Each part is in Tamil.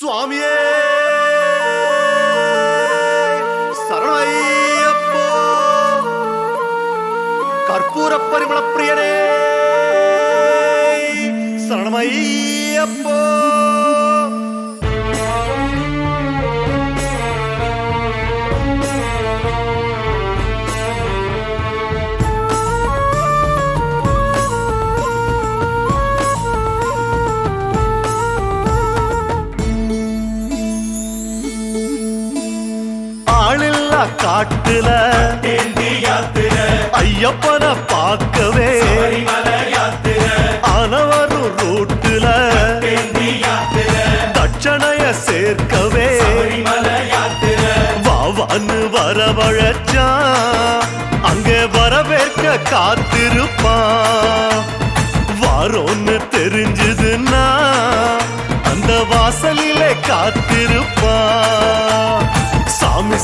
സ്വാമിയേ. ശരണയ്യപ്പോ. കർപ്പൂര പരിമളപ്രിയനേ ശരണമയ്യപ്പോ ஐயப்பன பார்க்கவே? ஆனவரும் ரூட்டுல தட்சணைய சேர்க்கவே. வாவான்னு வரவழைச்சா அங்கே வரவேற்க காத்திருப்பான் வாரோன்னு தெரிஞ்சதுன்னா அந்த வாசலிலே காத்திருப்பான்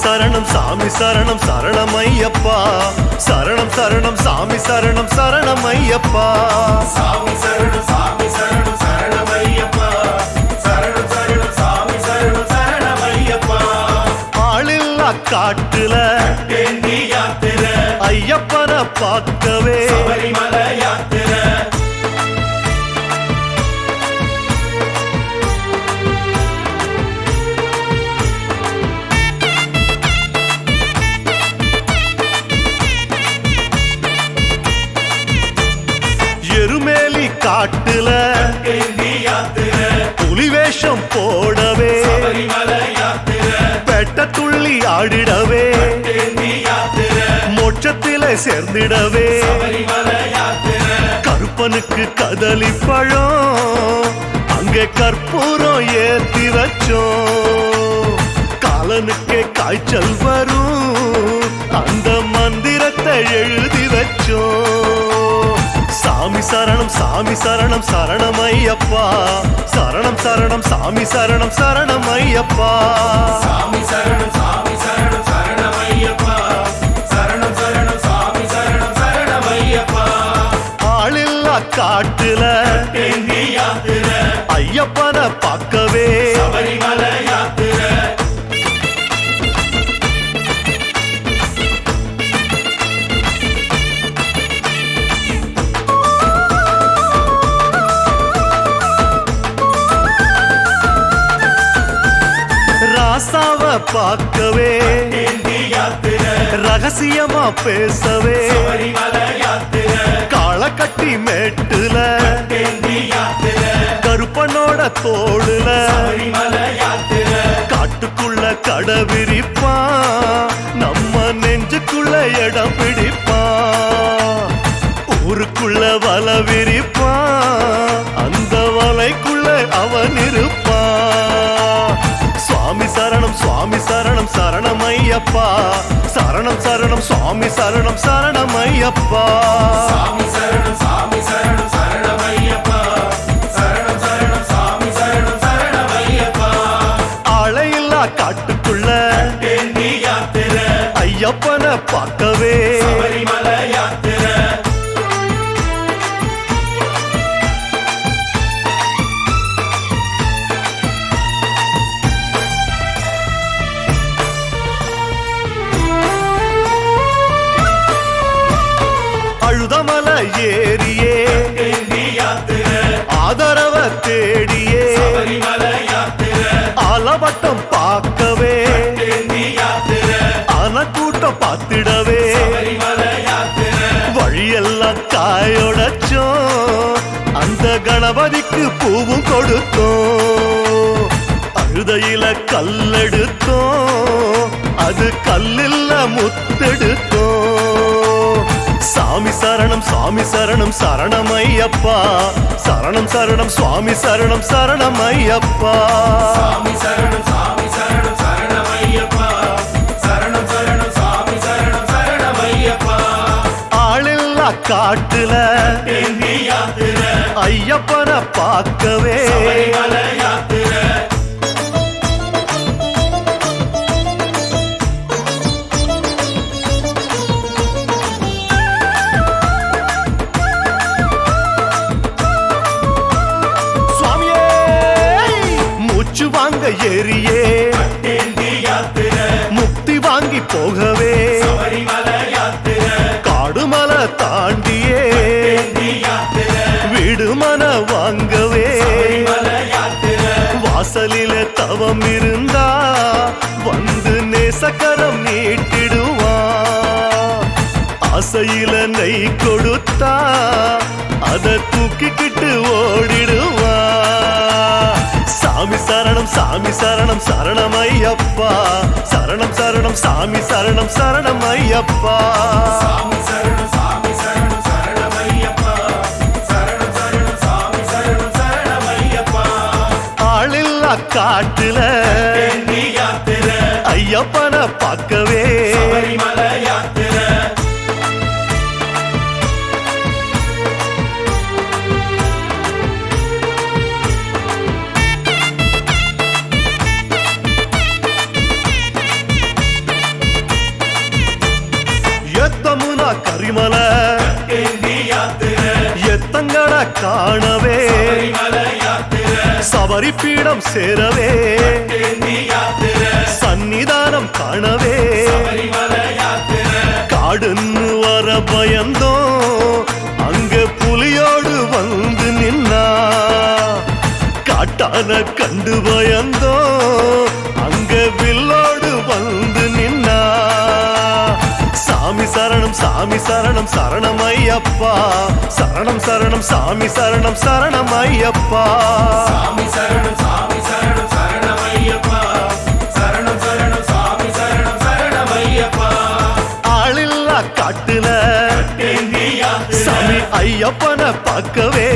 சரணம் சாமி சரணம் சரணம் ஐயப்பா. சரணம் சரணம் சாமி சரணம் சரணம் ஐயப்பா. சாமி சரணம் சாமி சரணம் சரணமையப்பா சரணம் சரணம் சாமி சரணம் சரணமையப்பா ஆளில்லா காட்டுல ஐயப்பனை பார்க்கவே யாத்திர. காட்டுல டெண்டி யாத்திர புலிவேஷம் போடவே பெட்ட துள்ளி ஆடிடவே டெண்டி சேர்ந்திடவே கருப்பனுக்கு கதலி பழம் அங்கே கற்பூரம் ஏத்தி வச்சோம். காலனுக்கே காய்ச்சல் வரும் அந்த மந்திரத்தை எழுதி வச்சோம். சாமி சரணம் சாமி சரணம் சரணம் ஐயப்பா சரணம் சரணம் சாமி சரணம் சரணம் ஐயப்பா சாமி சரணம் சாமி சரணம் சரணமையப்பா சரணம் சரணம் சாமி சரணம் சரணமையப்பா ஆளில்லா காட்டுல ஐயப்பனை பார்க்கவே ராசாவ பார்க்கவே. ரகசியமா பேசவே. பரிமல யாத்திர மேட்டுல. கருப்பனோட தோடுல காட்டுக்குள்ள கடவிரிப்பான் சுவாமி சரணம் சரணம் சரணம் ஐயப்பா சரணம் சரணம் சுவாமி சரணம் சரணம் ஐயப்பா சாமி சரணம் சாமி சரணம் சரணம் சரணம் சாமி சரணம் சரணமையப்பா. ஆளையில்லா காட்டுக்குள்ள ஐயப்பனை பார்க்கவே கல்லெடுத்தோம். அது கல்லில்ல முத்தெடுத்தோம். சாமி சரணம் சாமி சரணம் சரணம் ஐயப்பா சரணம் சரணம் சுவாமி சரணம் சரணம் ஐயப்பா சாமி சரணம் சாமி சரணம் சரணமையப்பா. சரணம் சரணம் சாமி சரணம் சரணமையப்பா. ஆளில்லா காட்டுல ஐயப்பனை பார்க்கவே. மூச்சு ஏறியே. முக்தி வாங்கி போகவே. சபரிமலை காடுமலை தாண்டியே. விடுமன வாங்கவே. வாசலில தவம் இருந்தா வந்து நேசக்கரம் நீட்டிடுவா. ஆசையில நெய் கொடுத்தா அதை தூக்கிக்கிட்டு ஓடிடுவா. சாமி சரணம் சாமி சரணம் சரணம் ஐயப்பா. சரணம் சரணம் சாமி சரணம் சரணம் ஐயப்பா. சாமி சரணம் சாமி சரணம் சரணம் சரணம் சாமி சரணம் ஆளில்லா காட்டுல ஐயப்பனை பார்க்கவே காணவே. சபரிமலை சபரி பீடம் சேரவே. பட்டேந்தி சன்னிதானம் காணவே. காடுன்னு வர பயந்தோம் அங்க புலியோடு வந்து நின்னா. காட்டான கண்டு பயந்தோம் சாமி சரணம் சாமி சரணம் சரணம் ஐயப்பா சரணம் சரணம் சாமி சரணம் சரணம் ஐயப்பா சாமி சரணம் சாமி சரணம் சரணமையப்பா. சரணம் சரணம் சாமி சரணம் சரணமையப்பா. ஆளில்லா காட்டுல சாமி ஐயப்பனை பார்க்கவே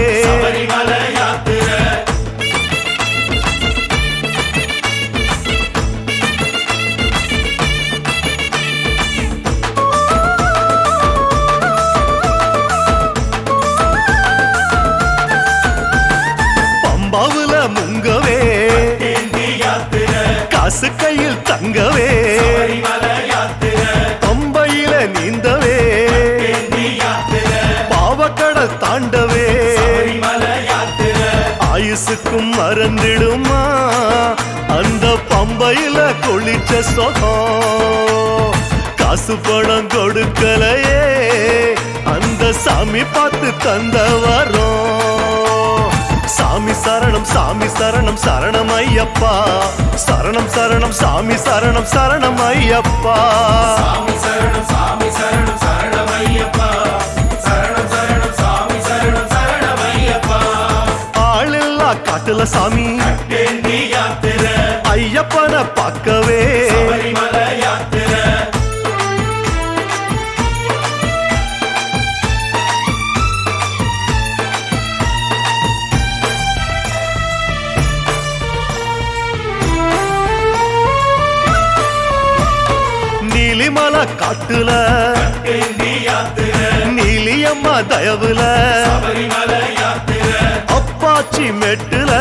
காசு கையில் தங்கவே. சபரிமலை நீந்தவே. பட்டேந்தி பாவக்கட தாண்டவே. ஆயுசுக்கும் மறந்திடுமா? அந்த பம்பையில குளிச்ச சொகம். காசு பணம் கொடுக்கலையே. அந்த சாமி பார்த்து தந்த வரோம். சாமி சரணம் சாமி சரணம் சரணம் ஐயப்பா. சரணம் சரணம் சாமி சரணம் சரணம் ஐயப்பா. சாமி சரணம் சாமி சரணம் சரணமையப்பா சரணம் சரணம் சாமி சரணம் சரணமையப்பா ஆளில்லா காட்டுல சாமி. ஐயப்பனை பார்க்கவே நீலிமலை காட்டுல நீலியம்மா தயவுல அப்பாச்சி மெட்டுல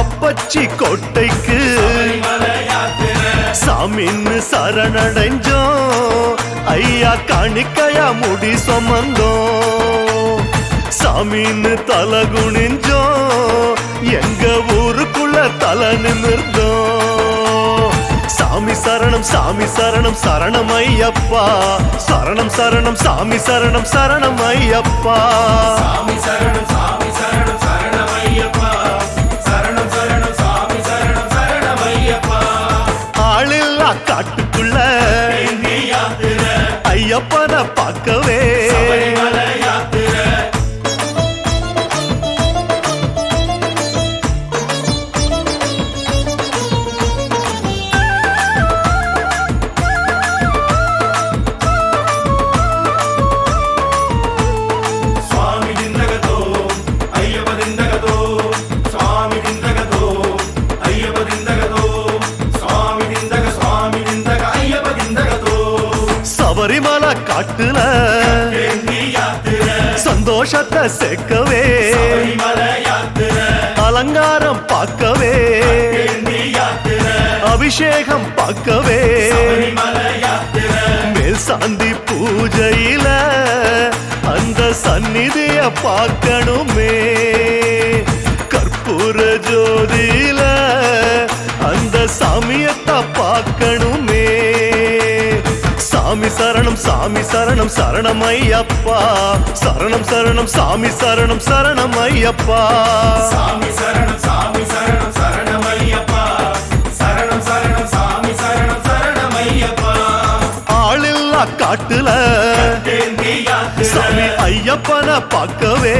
அப்பச்சி கோட்டைக்கு சாமின்னு சரணடைஞ்சோம். ஐயா காணிக்கையா முடி சுமந்தோம். சாமின்னு தலை குனிஞ்சோம். எங்க ஊருக்குள்ள தலை நிமிர்ந்தோம். சாமி சரணம் சாமி சரணம் சரணம் ஐயப்பா. சரணம் சரணம் சாமி சரணம் சரணம் ஐயப்பா. சாமி சரணம் சாமி சரணம் சரணமையப்பா சரணம் சரணம் சாமி சரணம் சரணமையப்பா ஆளில்லா காட்டுக்குள்ள ஐயப்பனை பார்க்கவே. சபரிமலை காட்டுல சந்தோஷத்தை சேர்க்கவே அலங்காரம் பார்க்கவே அபிஷேகம் பார்க்கவே மேல் சாந்தி பூஜையில அந்த சந்நிதிய பார்க்கணுமே. கற்பூர ஜோதியில அந்த சாமியத்தா பார்க்கணுமே. சாமி சரணம் சாமி சரணம் சரணம் ஐயப்பா சரணம் சரணம் சாமி சரணம் சரணம் ஐயப்பா சாமி சரணம் சாமி சரணம் சரணம் ஐயப்பா சரணம் சரணம் சாமி சரணம் சரணம் ஐயப்பா ஆளில்லா காட்டுல சாமி ஐயப்பனை பார்க்கவே.